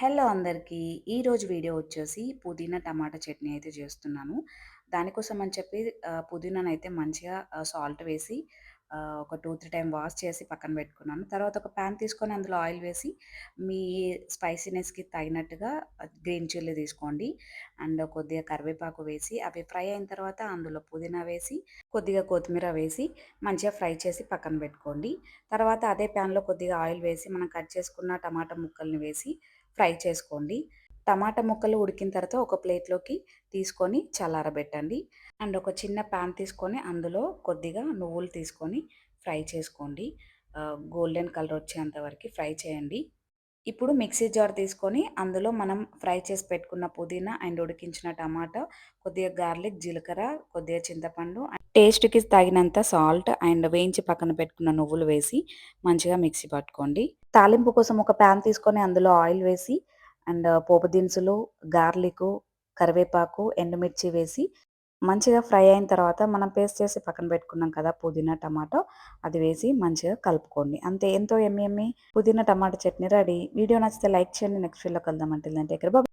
Hello అందరికీ. ఈరోజు video వచ్చేసి పుదీనా టమాటా చట్నీ అయితే చేస్తున్నాను. దానికోసం అని చెప్పి ఆ, పుదీనాను అయితే మంచిగా సాల్ట్ వేసి ఒక టూ త్రీ టైం వాష్ చేసి పక్కన పెట్టుకున్నాను. తర్వాత ఒక ప్యాన్ తీసుకొని అందులో ఆయిల్ వేసి మీ స్పైసీనెస్కి తగినట్టుగా గ్రీన్ చిల్లీ తీసుకోండి. అండ్ కొద్దిగా కరివేపాకు వేసి అవి ఫ్రై అయిన తర్వాత అందులో పుదీనా వేసి కొద్దిగా కొత్తిమీర వేసి మంచిగా ఫ్రై చేసి పక్కన పెట్టుకోండి. తర్వాత అదే ప్యాన్లో కొద్దిగా ఆయిల్ వేసి మనం కట్ చేసుకున్న టమాటా ముక్కల్ని వేసి ఫ్రై చేసుకోండి. టమాటా ముక్కలు ఉడికిన తర్వాత ఒక ప్లేట్లోకి తీసుకొని చల్లారబెట్టండి. అండ్ ఒక చిన్న ప్యాన్ తీసుకొని అందులో కొద్దిగా నువ్వులు తీసుకొని ఫ్రై చేసుకోండి. గోల్డెన్ కలర్ వచ్చేంత వరకు ఫ్రై చేయండి. ఇప్పుడు మిక్సీ జార్ తీసుకొని అందులో మనం ఫ్రై చేసి పెట్టుకున్న పుదీనా అండ్ ఉడికించిన టమాటా కొద్దిగా గార్లిక్ జీలకర్ర కొద్దిగా చింతపండు టేస్ట్కి తగినంత సాల్ట్ అండ్ వేయించి పక్కన పెట్టుకున్న నువ్వులు వేసి మంచిగా మిక్సీ పట్టుకోండి. తాలింపు కోసం ఒక ప్యాన్ తీసుకొని అందులో ఆయిల్ వేసి అండ్ పోపు దినుసులు గార్లిక్ కరివేపాకు ఎండుమిర్చి వేసి మంచిగా ఫ్రై అయిన తర్వాత మనం పేస్ట్ చేసి పక్కన పెట్టుకున్నాం కదా పుదీనా టమాటో అది వేసి మంచిగా కలుపుకోండి. అంతే ఎంతో ఎమ్మెమ్మి పుదీనా టమాటో చట్నీ రెడీ. వీడియో నచ్చితే లైక్ చేయండి. నెక్స్ట్ వీడియోలో కలుద్దాం. అంటే దగ్గర